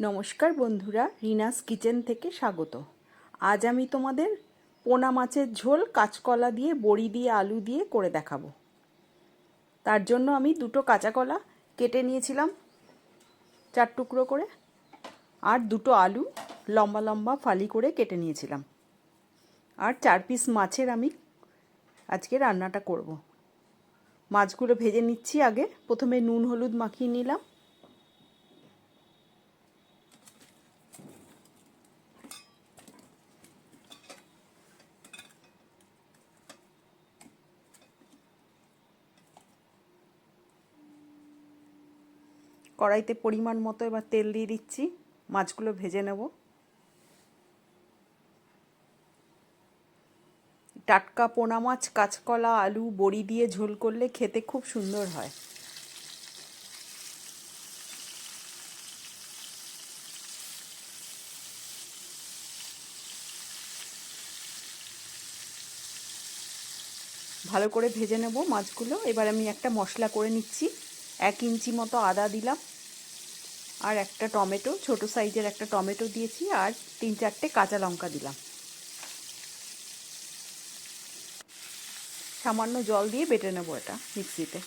নমস্কার বন্ধুরা, রিনাস কিচেন থেকে স্বাগত। আজ আমি তোমাদের পোনা মাছের ঝোল, কাঁচকলা দিয়ে, বড়ি দিয়ে, আলু দিয়ে করে দেখাবো। তার জন্য আমি দুটো কাঁচা কলা কেটে নিয়েছিলাম, চার টুকরো করে, আর দুটো আলু লম্বা লম্বা ফালি করে কেটে নিয়েছিলাম। আর চার পিস মাছের আমি আজকে রান্নাটা করব। মাছগুলো ভেজে নিচ্ছি আগে, প্রথমে নুন, হলুদ মাখিয়ে নিলাম। কড়াইতে পরিমাণ মতো এবার তেল দিয়ে দিচ্ছি। মাছগুলো ভেজে নেব। টাটকা পোনা মাছ, কাঁচকলা, আলু, বড়ি দিয়ে ঝোল করলে খেতে খুব সুন্দর হয়। ভালো করে ভেজে নেব মাছগুলো। এবার আমি একটা মশলা করে নিচ্ছি। এক ইঞ্চি মতো আদা দিলাম। আর একটা টমেটো, ছোট সাইজের একটা টমেটো দিয়েছি আর তিন চারটে কাঁচা লঙ্কা দিলাম। সামান্য জল দিয়ে বেটে নেব এটা মিক্সিতে।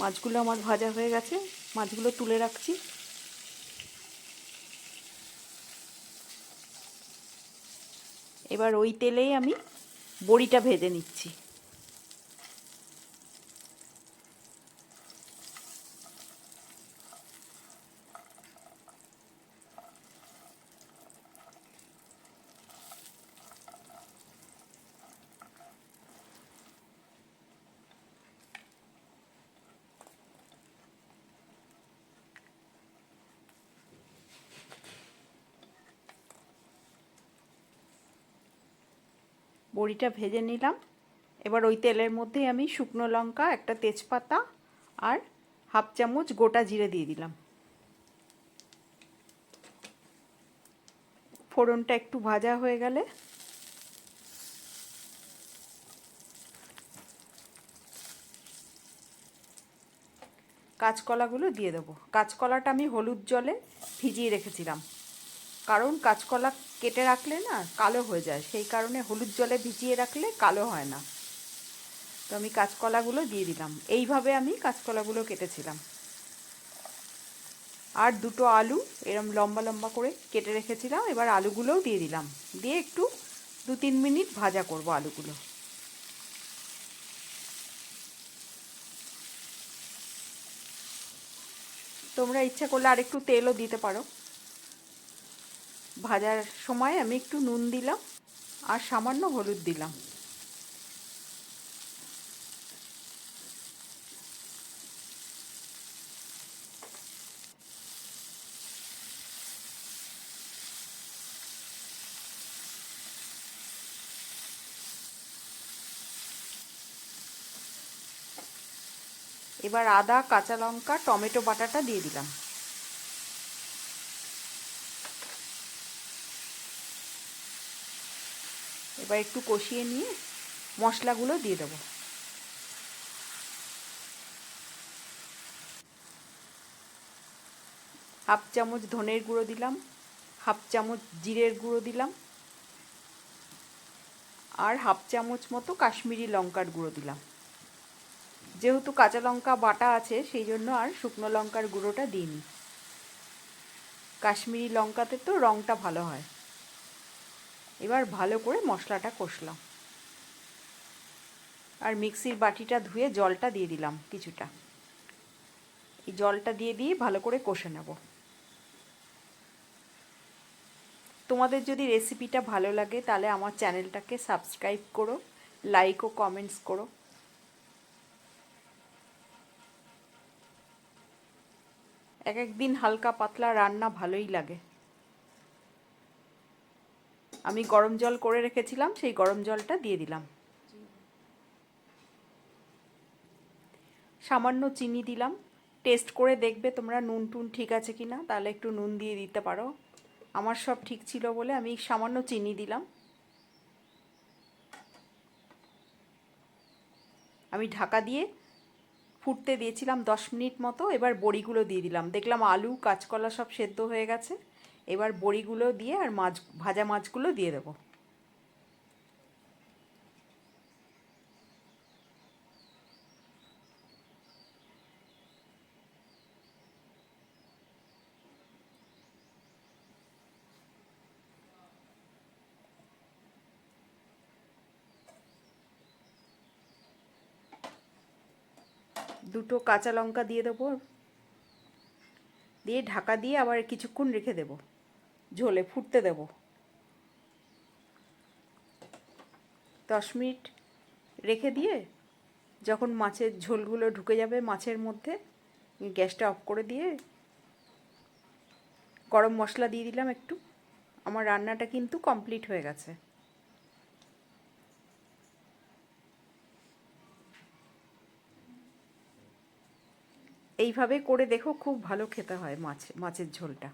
মাছগুলো আমার ভাজা হয়ে গেছে। মাছগুলো তুলে রাখছি। এবার ওই তেলেই আমি বড়িটা ভেজে নিচ্ছি। বড়িটা ভেজে নিলাম। এবার ওই তেলের মধ্যেই আমি শুকনো লঙ্কা, একটা তেজপাতা আর হাফ চামচ গোটা জিরে দিয়ে দিলাম। ফোড়নটা একটু ভাজা হয়ে গেলে কাঁচকলাগুলো দিয়ে দেবো। কাঁচকলাটা আমি হলুদ জলে ভিজিয়ে রেখেছিলাম। কারণ কাঁচকলা কেটে রাখলে না কালো হয়ে যায়। সেই কারণে হলুদ জলে ভিজিয়ে রাখলে কালো হয় না। তো আমি কাঁচকলাগুলো দিয়ে দিলাম। এইভাবে আমি কাঁচকলাগুলো কেটেছিলাম। আর দুটো আলু এরম লম্বা লম্বা করে কেটে রেখেছিলাম। এবার আলুগুলোও দিয়ে দিলাম। দিয়ে একটু দু তিন মিনিট ভাজা করব আলুগুলো। তোমরা ইচ্ছা করলে আর একটু তেলও দিতে পারো। ভাজার সময় আমি একটু নুন দিলাম আর সামান্য হলুদ দিলাম। এবার আদা, কাঁচা লঙ্কা, টমেটো বাটাটা দিয়ে দিলাম। এবার একটু কষিয়ে নিয়ে মশলাগুলো দিয়ে দেবো। হাফ চামচ ধনের গুঁড়ো দিলাম, হাফ চামচ জিরের গুঁড়ো দিলাম, আর হাফ চামচ মতো কাশ্মীরি লঙ্কার গুঁড়ো দিলাম। যেহেতু কাঁচা লঙ্কা বাটা আছে, সেই জন্য আর শুকনো লঙ্কার গুঁড়োটা দিইনি। কাশ্মীরি লঙ্কাতে তো রঙটা ভালো হয়। এবার ভালো করে মশলাটা কষলাম। আর মিক্সির বাটিটা ধুয়ে জলটা দিয়ে দিলাম কিছুটা। এই জলটা দিয়ে দিয়ে ভালো করে কষে নেব। তোমাদের যদি রেসিপিটা ভালো লাগে তাহলে আমার চ্যানেলটাকে সাবস্ক্রাইব করো, লাইক ও কমেন্টস করো। এক একদিন হালকা পাতলা রান্না ভালোই লাগে। আমি গরম জল করে রেখেছিলাম, সেই গরম জলটা দিয়ে দিলাম। সামান্য চিনি দিলাম। টেস্ট করে দেখবে তোমরা নুন টুন ঠিক আছে কি না তাহলে একটু নুন দিয়ে দিতে পারো। আমার সব ঠিক ছিল বলে আমি সামান্য চিনি দিলাম। আমি ঢাকা দিয়ে ফুটতে দিয়েছিলাম দশ মিনিট মতো, এবার বড়িগুলো দিয়ে দিলাম। দেখলাম আলু, কাঁচকলা সব সেদ্ধ হয়ে গেছে। এবার বড়িগুলো দিয়ে আর মাছ ভাজা মাছগুলো দিয়ে দেবো। দুটো কাঁচা লঙ্কা দিয়ে দেবো। দিয়ে ঢাকা দিয়ে আবার কিছুক্ষণ রেখে দেবো। ঝোলে ফুটতে দেবো। দশ মিনিট রেখে দিয়ে যখন মাছের ঝোলগুলো ঢুকে যাবে মাছের মধ্যে, গ্যাসটা অফ করে দিয়ে গরম মশলা দিয়ে দিলাম একটু। আমার রান্নাটা কিন্তু কমপ্লিট হয়ে গেছে। এইভাবে করে দেখো খুব ভালো খেতে হয় মাছ মাছের ঝোলটা।